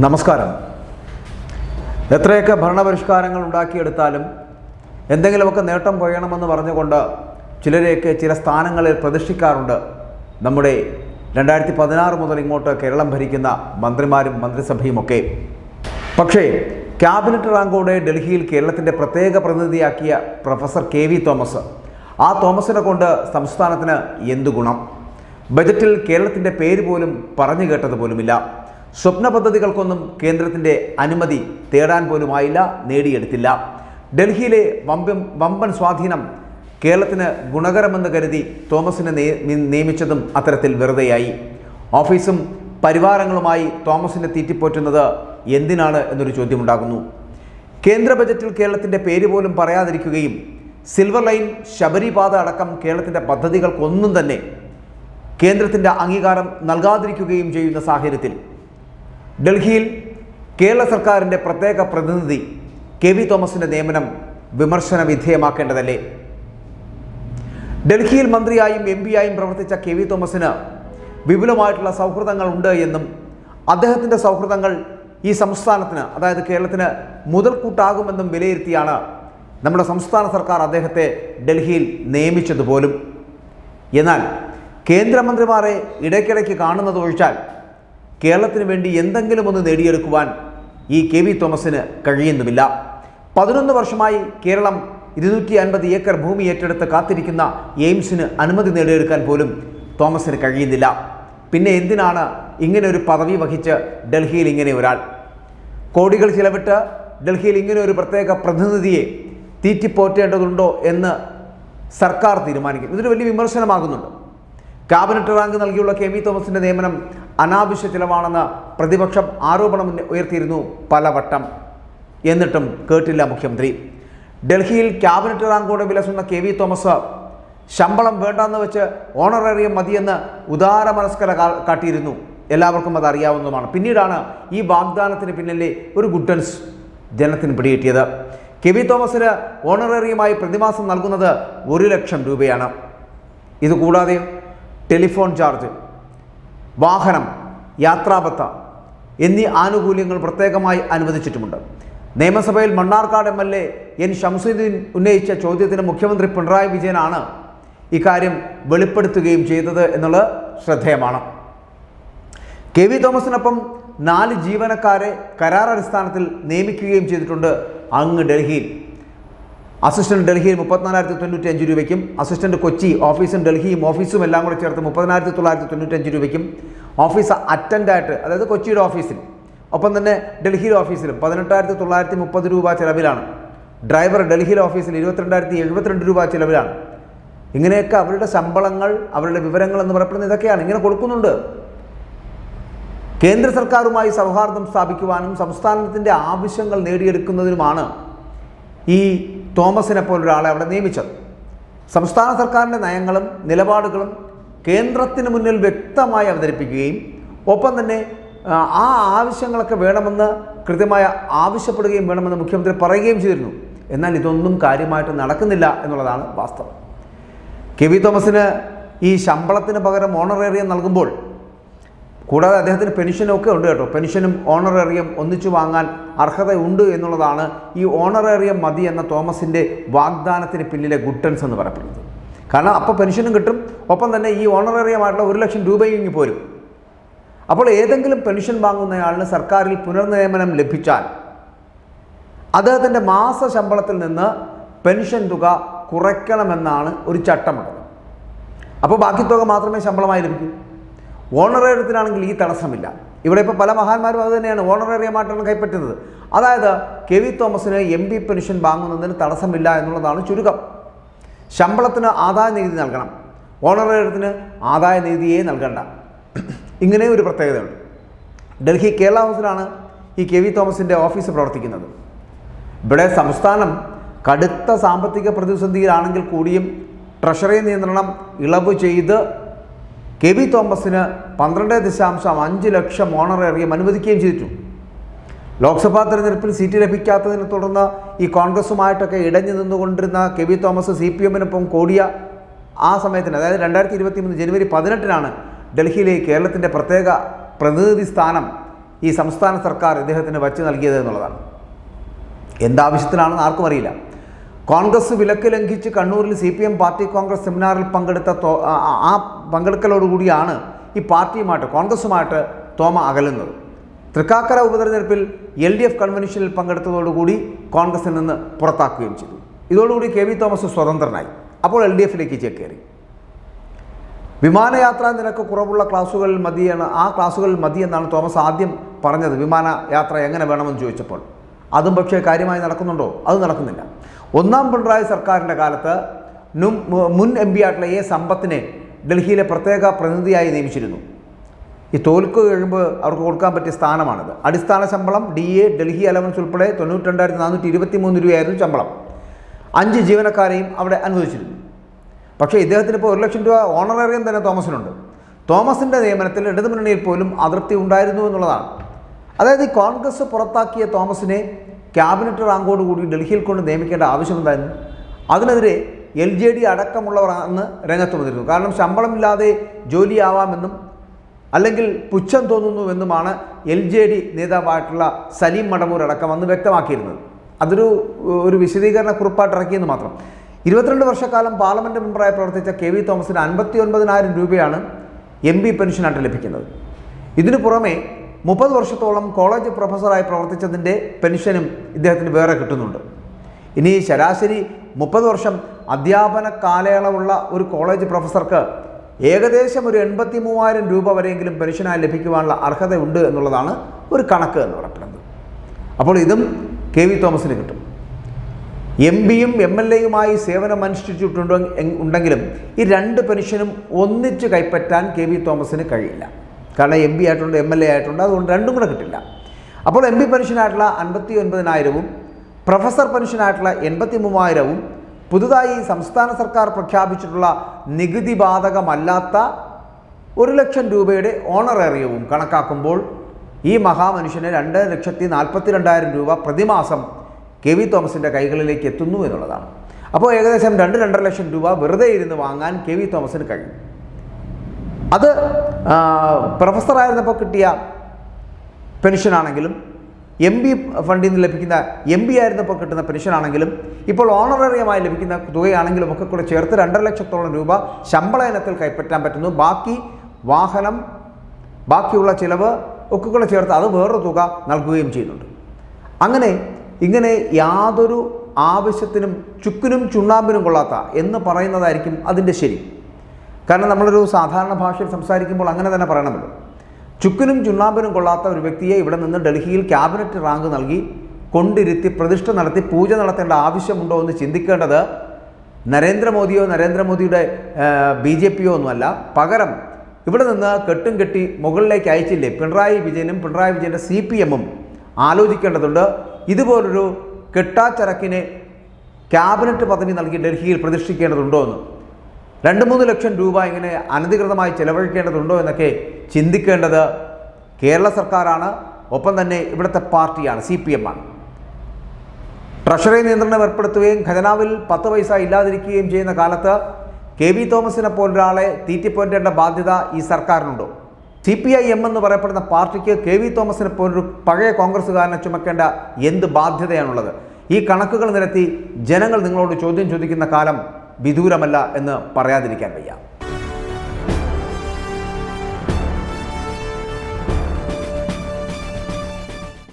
നമസ്കാരം. എത്രയൊക്കെ ഭരണപരിഷ്കാരങ്ങൾ ഉണ്ടാക്കിയെടുത്താലും എന്തെങ്കിലുമൊക്കെ നേട്ടം കൊയ്യണമെന്ന് പറഞ്ഞുകൊണ്ട് ചിലരെയൊക്കെ ചില സ്ഥാനങ്ങളിൽ പ്രതിഷ്ഠിക്കാറുണ്ട്. നമ്മുടെ രണ്ടായിരത്തി പതിനാറ് മുതൽ ഇങ്ങോട്ട് കേരളം ഭരിക്കുന്ന മന്ത്രിമാരും മന്ത്രിസഭയുമൊക്കെ. പക്ഷേ ക്യാബിനറ്റ് റാങ്കോടെ ഡൽഹിയിൽ കേരളത്തിന്റെ പ്രത്യേക പ്രതിനിധിയാക്കിയ പ്രൊഫസർ കെ വി തോമസ്. ആ തോമസിനെ കൊണ്ട് സംസ്ഥാനത്തിന് എന്തു ഗുണം? ബജറ്റിൽ കേരളത്തിന്റെ പേര് പോലും പറഞ്ഞു കേട്ടത് പോലുമില്ല സ്വപ്ന പദ്ധതികൾക്കൊന്നും കേന്ദ്രത്തിന്റെ അനുമതി തേടാൻ പോലുമായില്ല നേടിയെടുത്തില്ല. ഡൽഹിയിലെ വമ്പൻ വമ്പൻ സ്വാധീനം കേരളത്തിന് ഗുണകരമെന്ന് കരുതി തോമസിനെ നിയമിച്ചതും അത്തരത്തിൽ വെറുതെയായി. ഓഫീസും പരിവാരങ്ങളുമായി തോമസിനെ തീറ്റിപ്പോറ്റുന്നത് എന്തിനാണ് എന്നൊരു ചോദ്യമുണ്ടാകുന്നു. കേന്ദ്ര ബജറ്റിൽ കേരളത്തിന്റെ പേര് പോലും പറയാതിരിക്കുകയും സിൽവർ ലൈൻ ശബരിപാത അടക്കം കേരളത്തിന്റെ പദ്ധതികൾക്കൊന്നും തന്നെ കേന്ദ്രത്തിന്റെ അംഗീകാരം നൽകാതിരിക്കുകയും ചെയ്യുന്ന സാഹചര്യത്തിൽ ഡൽഹിയിൽ കേരള സർക്കാരിന്റെ പ്രത്യേക പ്രതിനിധി കെ വി തോമസിന്റെ നിയമനം വിമർശന വിധേയമാക്കേണ്ടതല്ലേ ഡൽഹിയിൽ മന്ത്രിയായും എം പിയായും പ്രവർത്തിച്ച കെ വി തോമസിന് വിപുലമായിട്ടുള്ള സൗഹൃദങ്ങൾ ഉണ്ട് എന്നും അദ്ദേഹത്തിന്റെ സൗഹൃദങ്ങൾ ഈ സംസ്ഥാനത്തിന് അതായത് കേരളത്തിന് മുതൽക്കൂട്ടാകുമെന്നും വിലയിരുത്തിയാണ് നമ്മുടെ സംസ്ഥാന സർക്കാർ അദ്ദേഹത്തെ ഡൽഹിയിൽ നിയമിച്ചതുപോലും. എന്നാൽ കേന്ദ്രമന്ത്രിമാരെ ഇടയ്ക്കിടയ്ക്ക് കാണുന്നത് ഒഴിച്ചാൽ കേരളത്തിന് വേണ്ടി എന്തെങ്കിലും ഒന്ന് നേടിയെടുക്കുവാൻ ഈ കെ വി തോമസിന് കഴിയുന്നുമില്ല. പതിനൊന്ന് വർഷമായി കേരളം ഇരുന്നൂറ്റി അൻപത് ഏക്കർ ഭൂമി ഏറ്റെടുത്ത് കാത്തിരിക്കുന്ന എയിംസിന് അനുമതി നേടിയെടുക്കാൻ പോലും തോമസിന് കഴിയുന്നില്ല. പിന്നെ എന്തിനാണ് ഇങ്ങനെ ഒരു പദവി വഹിച്ച് ഡൽഹിയിൽ ഇങ്ങനെ ഒരാൾ? കോടികൾ ചിലവിട്ട് ഡൽഹിയിൽ ഇങ്ങനെ ഒരു പ്രത്യേക പ്രതിനിധിയെ തീറ്റിപ്പോറ്റേണ്ടതുണ്ടോ എന്ന് സർക്കാർ തീരുമാനിക്കും. ഇതൊരു വലിയ വിമർശനമാകുന്നുണ്ട്. ക്യാബിനറ്റ് റാങ്ക് നൽകിയുള്ള കെ വി തോമസിന്റെ നിയമനം അനാവശ്യ ചിലവാണെന്ന് പ്രതിപക്ഷം ആരോപണം ഉയർത്തിയിരുന്നു പലവട്ടം. എന്നിട്ടും കേട്ടില്ല മുഖ്യമന്ത്രി. ഡൽഹിയിൽ ക്യാബിനറ്റ് റാങ്കോടെ വിലസുന്ന കെ വി തോമസ് ശമ്പളം വേണ്ടെന്ന് വെച്ച് ഓണറേറിയം മതിയെന്ന് ഉദാരമനസ്കര കാട്ടിയിരുന്നു. എല്ലാവർക്കും അത് അറിയാവുന്നതുമാണ്. പിന്നീടാണ് ഈ വാഗ്ദാനത്തിന് പിന്നിലെ ഒരു ഗുഡൻസ് ജനത്തിന് പിടികിട്ടിയത്. കെ വി തോമസിന് ഓണറേറിയമായി പ്രതിമാസം നൽകുന്നത് ഒരു ലക്ഷം രൂപയാണ്. ഇതുകൂടാതെ ടെലിഫോൺ ചാർജ് വാഹനം യാത്രാബത്ത എന്നീ ആനുകൂല്യങ്ങൾ പ്രത്യേകമായി അനുവദിച്ചിട്ടുമുണ്ട്. നിയമസഭയിൽ Mannarkkad M L A N Shamsuddin ഉന്നയിച്ച ചോദ്യത്തിന് മുഖ്യമന്ത്രി പിണറായി വിജയനാണ് ഇക്കാര്യം വെളിപ്പെടുത്തുകയും ചെയ്തത് എന്നുള്ളത് ശ്രദ്ധേയമാണ്. കെ വി തോമസിനൊപ്പം നാല് ജീവനക്കാരെ കരാർ അടിസ്ഥാനത്തിൽ നിയമിക്കുകയും ചെയ്തിട്ടുണ്ട് അങ്ങ് ഡൽഹിയിൽ. അസിസ്റ്റന്റ് ഡൽഹിയിൽ മുപ്പത്തിനാലായിരത്തി തൊണ്ണൂറ്റി അഞ്ച് രൂപയ്ക്കും അസിസ്റ്റന്റ് കൊച്ചി ഓഫീസും ഡൽഹിയും ഓഫീസും എല്ലാം കൂടെ ചേർത്ത് മുപ്പതിനായിരത്തി തൊള്ളായിരത്തി തൊണ്ണൂറ്റഞ്ച് രൂപയ്ക്കും ഓഫീസ് അറ്റൻഡായിട്ട് അതായത് കൊച്ചിയുടെ ഓഫീസിൽ ഒപ്പം തന്നെ ഡൽഹിയിലെ ഓഫീസിലും പതിനെട്ടായിരത്തി തൊള്ളായിരത്തി മുപ്പത് രൂപ ചിലവിലാണ്. ഡ്രൈവർ ഡൽഹിയിലെ ഓഫീസിൽ ഇരുപത്തിരണ്ടായിരത്തി എഴുപത്തിരണ്ട് രൂപ ചിലവിലാണ്. ഇങ്ങനെയൊക്കെ അവരുടെ ശമ്പളങ്ങൾ അവരുടെ വിവരങ്ങൾ എന്ന് പറയപ്പെടുന്നത് ഇതൊക്കെയാണ്. ഇങ്ങനെ കൊടുക്കുന്നുണ്ട്. കേന്ദ്ര സർക്കാരുമായി സൗഹാർദ്ദം സ്ഥാപിക്കുവാനും സംസ്ഥാനത്തിന്റെ ആവശ്യങ്ങൾ നേടിയെടുക്കുന്നതിനുമാണ് ഈ തോമസിനെ പോലൊരാളെ അവിടെ നിയമിച്ചത്. സംസ്ഥാന സർക്കാരിന്റെ നയങ്ങളും നിലപാടുകളും കേന്ദ്രത്തിന് മുന്നിൽ വ്യക്തമായി അവതരിപ്പിക്കുകയും ഒപ്പം തന്നെ ആ, ആവശ്യങ്ങളൊക്കെ വേണമെന്ന് കൃത്യമായ ആവശ്യപ്പെടുകയും വേണമെന്ന് മുഖ്യമന്ത്രി പറയുകയും ചെയ്തിരുന്നു. എന്നാൽ ഇതൊന്നും കാര്യമായിട്ട് നടക്കുന്നില്ല എന്നുള്ളതാണ് വാസ്തവം. കെ വി തോമസിന് ഈ ശമ്പളത്തിന് പകരം ഓണറേറിയം നൽകുമ്പോൾ കൂടാതെ അദ്ദേഹത്തിന് പെൻഷനും ഒക്കെ ഉണ്ട് കേട്ടോ. പെൻഷനും ഓണറേറിയം ഒന്നിച്ചു വാങ്ങാൻ അർഹതയുണ്ട് എന്നുള്ളതാണ് ഈ ഓണറേറിയം മതി എന്ന തോമസിന്റെ വാഗ്ദാനത്തിന് പിന്നിലെ ഗുട്ടൻസ് എന്ന് പറയപ്പെടുന്നത്. കാരണം അപ്പോൾ പെൻഷനും കിട്ടും ഒപ്പം തന്നെ ഈ ഓണറേറിയമായിട്ടുള്ള ഒരു ലക്ഷം രൂപയും ഇങ്ങ് പോരും. അപ്പോൾ ഏതെങ്കിലും പെൻഷൻ വാങ്ങുന്നയാളിന് സർക്കാരിൽ പുനർനിയമനം ലഭിച്ചാൽ അദ്ദേഹത്തിന്റെ മാസ ശമ്പളത്തിൽ നിന്ന് പെൻഷൻ തുക കുറയ്ക്കണമെന്നാണ് ഒരു ചട്ടമുള്ളത്. അപ്പോൾ ബാക്കി തുക മാത്രമേ ശമ്പളമായി ലഭിക്കൂ. ഓണറേറിയത്തിനാണെങ്കിൽ ഈ തടസ്സമില്ല. ഇവിടെ ഇപ്പോൾ പല മഹാന്മാരും അത് തന്നെയാണ് ഓണറേറിയമായിട്ടാണ് കൈപ്പറ്റുന്നത്. അതായത് കെ വി തോമസിന് എം പി പെൻഷൻ വാങ്ങുന്നതിന് തടസ്സമില്ല എന്നുള്ളതാണ് ചുരുക്കം. ശമ്പളത്തിന് ആദായ നികുതി നൽകണം. ഓണറേറിയത്തിന് ആദായ നികുതിയെ നൽകണ്ട. ഇങ്ങനെ ഒരു പ്രത്യേകതയുണ്ട്. ഡൽഹി കേരള ഹൗസിലാണ് ഈ കെ വി തോമസിന്റെ ഓഫീസ് പ്രവർത്തിക്കുന്നത്. ഇവിടെ സംസ്ഥാനം കടുത്ത സാമ്പത്തിക പ്രതിസന്ധിയിലാണെങ്കിൽ കൂടിയും ട്രഷറി നിയന്ത്രണം ഇളവ് ചെയ്ത് കെ വി തോമസിന് പന്ത്രണ്ട് ദശാംശം അഞ്ച് ലക്ഷം ഓണറേറിയം അനുവദിക്കുകയും ചെയ്തിട്ടു ലോക്സഭാ തെരഞ്ഞെടുപ്പിൽ സീറ്റ് ലഭിക്കാത്തതിനെ തുടർന്ന് ഈ കോൺഗ്രസുമായിട്ടൊക്കെ ഇടഞ്ഞു നിന്നുകൊണ്ടിരുന്ന K V Thomas C P എമ്മിനൊപ്പം കൂടിയ ആ സമയത്തിന് അതായത് രണ്ടായിരത്തി ഇരുപത്തി മൂന്ന് ജനുവരി പതിനെട്ടിനാണ് ഡൽഹിയിലെ കേരളത്തിന്റെ പ്രത്യേക പ്രതിനിധി സ്ഥാനം ഈ സംസ്ഥാന സർക്കാർ ഇദ്ദേഹത്തിന് വച്ച് നൽകിയത് എന്നുള്ളതാണ്. എന്താവശ്യത്തിനാണെന്ന് ആർക്കും അറിയില്ല. കോൺഗ്രസ് വിലക്ക് ലംഘിച്ച് കണ്ണൂരിൽ C P M party congress സെമിനാറിൽ പങ്കെടുത്ത ആ പങ്കെടുക്കലോടുകൂടിയാണ് ഈ പാർട്ടിയുമായിട്ട് കോൺഗ്രസുമായിട്ട് തോമ അകലുന്നത്. തൃക്കാക്കര ഉപതെരഞ്ഞെടുപ്പിൽ എൽ ഡി എഫ് കൺവെൻഷനിൽ പങ്കെടുത്തതോടുകൂടി കോൺഗ്രസിൽ നിന്ന് പുറത്താക്കുകയും ചെയ്തു. ഇതോടുകൂടി കെ വി തോമസ് സ്വതന്ത്രനായി. അപ്പോൾ എൽ ഡി എഫിലേക്ക് ചേക്കേറി വിമാനയാത്രാ നിരക്ക് കുറവുള്ള ക്ലാസ്സുകളിൽ മതിയാണ് ആ ക്ലാസ്സുകളിൽ മതി എന്നാണ് തോമസ് ആദ്യം പറഞ്ഞത്. വിമാനയാത്ര എങ്ങനെ വേണമെന്ന് ചോദിച്ചപ്പോൾ. അതും പക്ഷേ കാര്യമായി നടക്കുന്നുണ്ടോ? അത് നടക്കുന്നില്ല. ഒന്നാം പിണറായി സർക്കാരിന്റെ കാലത്ത് മുൻ എം പി ആയിട്ടുള്ള എ സമ്പത്തിനെ ഡൽഹിയിലെ പ്രത്യേക പ്രതിനിധിയായി നിയമിച്ചിരുന്നു. ഈ തോൽക്ക് കഴിയുമ്പോൾ അവർക്ക് കൊടുക്കാൻ പറ്റിയ സ്ഥാനമാണിത്. അടിസ്ഥാന ശമ്പളം ഡി എ ഡൽഹി അലവൻസ് ഉൾപ്പെടെ തൊണ്ണൂറ്റി രണ്ടായിരത്തി നാനൂറ്റി ഇരുപത്തി മൂന്ന് രൂപയായിരുന്നു ശമ്പളം. അഞ്ച് ജീവനക്കാരെയും അവിടെ അനുവദിച്ചിരുന്നു. പക്ഷേ ഇദ്ദേഹത്തിന് ഇപ്പോൾ ഒരു ലക്ഷം രൂപ ഓണറേറിയം തന്നെ തോമസിനുണ്ട്. തോമസിന്റെ നിയമനത്തിൽ ഇടതുമുന്നണിയിൽ പോലും അതൃപ്തി ഉണ്ടായിരുന്നു എന്നുള്ളതാണ്. അതായത് ഈ കോൺഗ്രസ് പുറത്താക്കിയ തോമസിനെ ക്യാബിനറ്റ് റാങ്കോടുകൂടി ഡൽഹിയിൽ കൊണ്ട് നിയമിക്കേണ്ട ആവശ്യമുണ്ടായിരുന്നു അതിനെതിരെ എൽ ജെ ഡി അടക്കമുള്ളവർ അന്ന് രംഗത്ത് വന്നിരുന്നു. കാരണം ശമ്പളമില്ലാതെ ജോലിയാവാമെന്നും അല്ലെങ്കിൽ പുച്ഛം തോന്നുന്നുവെന്നുമാണ് എൽ ജെ ഡി നേതാവായിട്ടുള്ള സലീം മടമൂർ അടക്കം അന്ന് വ്യക്തമാക്കിയിരുന്നത്. അതൊരു ഒരു വിശദീകരണ കുറിപ്പായിട്ട് ഇറക്കിയെന്ന് മാത്രം. ഇരുപത്തിരണ്ട് വർഷക്കാലം പാർലമെന്റ് മെമ്പറായി പ്രവർത്തിച്ച കെ വി തോമസിന് അൻപത്തി ഒൻപതിനായിരം രൂപയാണ് എം പി പെൻഷനായിട്ട് ലഭിക്കുന്നത്. ഇതിനു പുറമെ മുപ്പത് വർഷത്തോളം കോളേജ് പ്രൊഫസറായി പ്രവർത്തിച്ചതിന്റെ പെൻഷനും ഇദ്ദേഹത്തിന് വേറെ കിട്ടുന്നുണ്ട്. ഇനി ശരാശരി മുപ്പത് വർഷം അധ്യാപന കാലയളവുള്ള ഒരു കോളേജ് പ്രൊഫസർക്ക് ഏകദേശം ഒരു എൺപത്തി മൂവായിരം രൂപ വരെയെങ്കിലും പെൻഷനായി ലഭിക്കുവാനുള്ള അർഹതയുണ്ട് എന്നുള്ളതാണ് ഒരു കണക്ക് എന്ന് പറയപ്പെടുന്നത്. അപ്പോൾ ഇതും കെ വി തോമസിന് കിട്ടും. എം പിയും എം എൽ എയുമായി സേവനം അനുഷ്ഠിച്ചിട്ടുണ്ട് ഉണ്ടെങ്കിലും ഈ രണ്ട് പെൻഷനും ഒന്നിച്ച് കൈപ്പറ്റാൻ കെ വി തോമസിന് കഴിയില്ല. കാരണം എം പി ആയിട്ടുണ്ട് എം എൽ എ ആയിട്ടുണ്ട് അതുകൊണ്ട് രണ്ടും കൂടെ കിട്ടില്ല. അപ്പോൾ എം പി പെൻഷനായിട്ടുള്ള അൻപത്തി ഒൻപതിനായിരവും പ്രൊഫസർ പെൻഷനായിട്ടുള്ള എൺപത്തി മൂവായിരവും പുതുതായി സംസ്ഥാന സർക്കാർ പ്രഖ്യാപിച്ചിട്ടുള്ള നികുതി ബാധകമല്ലാത്ത ഒരു ലക്ഷം രൂപയുടെ ഓണറേറിയവും കണക്കാക്കുമ്പോൾ ഈ മഹാമനുഷ്യന് രണ്ട് ലക്ഷത്തി നാൽപ്പത്തി രണ്ടായിരം രൂപ പ്രതിമാസം കെ വി തോമസിന്റെ കൈകളിലേക്ക് എത്തുന്നു എന്നുള്ളതാണ്. അപ്പോൾ ഏകദേശം രണ്ട് രണ്ടര ലക്ഷം രൂപ വെറുതെ ഇരുന്ന് വാങ്ങാൻ കെ വി തോമസിന് കഴിയും. അത് പ്രൊഫസറായിരുന്നപ്പോൾ കിട്ടിയ പെൻഷനാണെങ്കിലും എം പി ഫണ്ടിൽ നിന്ന് ലഭിക്കുന്ന എം പി ആയിരുന്നപ്പോൾ കിട്ടുന്ന പെൻഷനാണെങ്കിലും ഇപ്പോൾ ഓണറേറിയമായി ലഭിക്കുന്ന തുകയാണെങ്കിലും ഒക്കെ കൂടെ ചേർത്ത് രണ്ടര ലക്ഷത്തോളം രൂപ ശമ്പള ഇനത്തിൽ കൈപ്പറ്റാൻ പറ്റുന്നു. ബാക്കി വാഹനം ബാക്കിയുള്ള ചിലവ് ഒക്കെ കൂടെ ചേർത്ത് അത് വേറൊരു തുക നൽകുകയും ചെയ്യുന്നുണ്ട്. അങ്ങനെ ഇങ്ങനെ യാതൊരു ആവശ്യത്തിനും ചുക്കിനും ചുണ്ണാമ്പിനും കൊള്ളാത്ത എന്ന് പറയുന്നതായിരിക്കും അതിന്റെ ശരി. കാരണം നമ്മളൊരു സാധാരണ ഭാഷയിൽ സംസാരിക്കുമ്പോൾ അങ്ങനെ തന്നെ പറയണമല്ലോ. ചുക്കിനും ചുണ്ണാമ്പിനും കൊള്ളാത്ത ഒരു വ്യക്തിയെ ഇവിടെ നിന്ന് ഡൽഹിയിൽ ക്യാബിനറ്റ് റാങ്ക് നൽകി കൊണ്ടിരുത്തി പ്രതിഷ്ഠ നടത്തി പൂജ നടത്തേണ്ട ആവശ്യമുണ്ടോ എന്ന് ചിന്തിക്കേണ്ടത് നരേന്ദ്രമോദിയോ നരേന്ദ്രമോദിയുടെ ബി ജെ പിയോ ഒന്നുമല്ല. പകരം ഇവിടെ നിന്ന് കെട്ടും കെട്ടി മുകളിലേക്ക് അയച്ചില്ലേ? പിണറായി വിജയനും പിണറായി വിജയന്റെ സി പി എമ്മും ആലോചിക്കേണ്ടതുണ്ട്. ഇതുപോലൊരു കെട്ടാച്ചരക്കിനെ ക്യാബിനറ്റ് പദവി നൽകി ഡൽഹിയിൽ പ്രതിഷ്ഠിക്കേണ്ടതുണ്ടോ എന്ന്. രണ്ട് മൂന്ന് ലക്ഷം രൂപ ഇങ്ങനെ അനധികൃതമായി ചെലവഴിക്കേണ്ടതുണ്ടോ എന്നൊക്കെ ചിന്തിക്കേണ്ടത് കേരള സർക്കാരാണ്. ഒപ്പം തന്നെ ഇവിടുത്തെ പാർട്ടിയാണ് സി പി എം ആണ്. ട്രഷറി നിയന്ത്രണം ഏർപ്പെടുത്തുകയും ഖജനാവിൽ പത്ത് പൈസ ഇല്ലാതിരിക്കുകയും ചെയ്യുന്ന കാലത്ത് കെ വി തോമസിനെ പോലൊരാളെ തീറ്റിപ്പോറ്റേണ്ട ബാധ്യത ഈ സർക്കാരിനുണ്ടോ. സി പി ഐ എം എന്ന് പറയപ്പെടുന്ന പാർട്ടിക്ക് കെ വി തോമസിനെ പോലൊരു പഴയ കോൺഗ്രസ്സുകാരനെ ചുമക്കേണ്ട എന്ത് ബാധ്യതയാണുള്ളത്? ഈ കണക്കുകൾ നിരത്തി ജനങ്ങൾ നിങ്ങളോട് ചോദ്യം ചോദിക്കുന്ന കാലം വിദൂരമല്ല എന്ന് പറയാതിരിക്കാൻ വയ്യ.